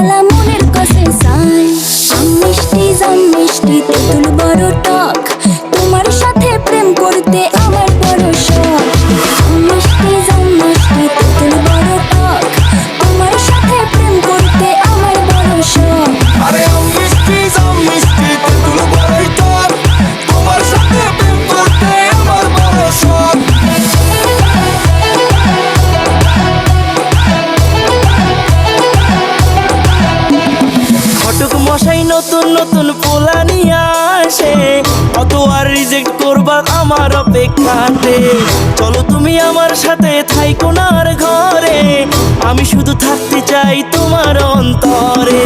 বেলা মনের কাছে যাই মিষ্টি জাম মিষ্টি তেঁতুল বড় টক। নতুন নিয়ে আসে। অত আর রিজেক্ট করবা আমার অপেক্ষাতে। চলো তুমি আমার সাথে থাইকো না ঘরে। আমি শুধু থাকতে চাই তোমার অন্তরে।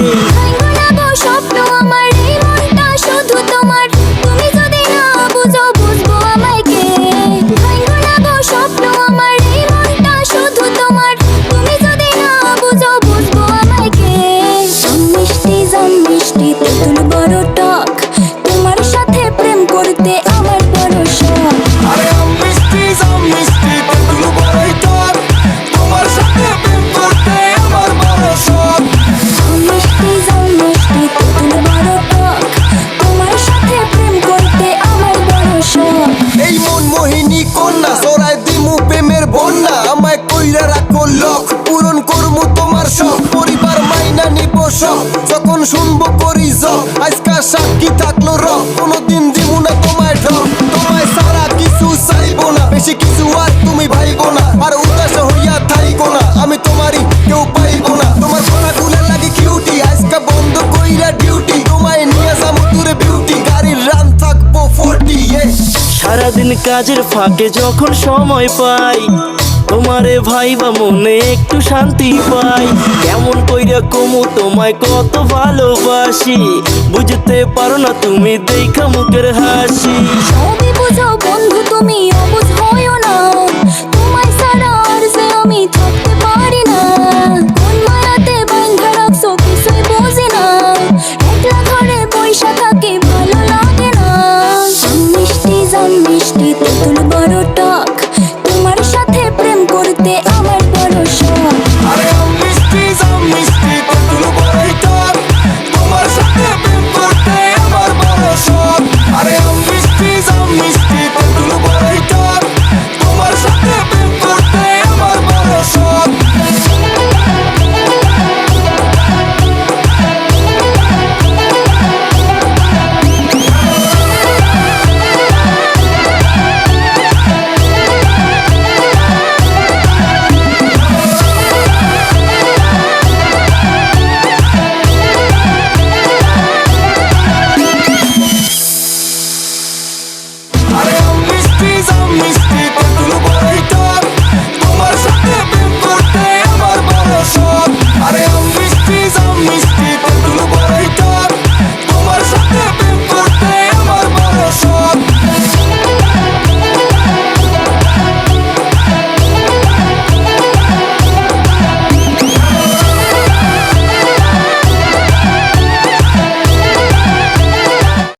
লক? পূরণ করমু তোমার সব পরিবার মাইনা নিব সব যখন শুনব করি জব আজকা সাক্ষী থাকল রক কোনোদিন দিমু তোমায় ঢক তোমায় সারা কিছু চাইব না। বেশি কিছু আর তুমি ভাইবো না। আর উদাস হইয়া থাইবো না। আমি তোমারই কেউ পাইবো না। তোমার পড়াগুলো লাগে কিউটি আজকা বন্ধ কইরা ডিউটি তোমায় নিয়ে যাব দূরে বিউটি গাড়ির রান থাকব ফোরটি সারাদিন কাজের ফাঁকে যখন সময় পাই তোমারে ভাই বা মনে একটু শান্তি পাই। কেমন কইরা কমু, তোমায় কত ভালোবাসি। বুঝতে পারো না তুমি দেখা মুখের হাসি। সবই বুঝো বন্ধু তুমি সব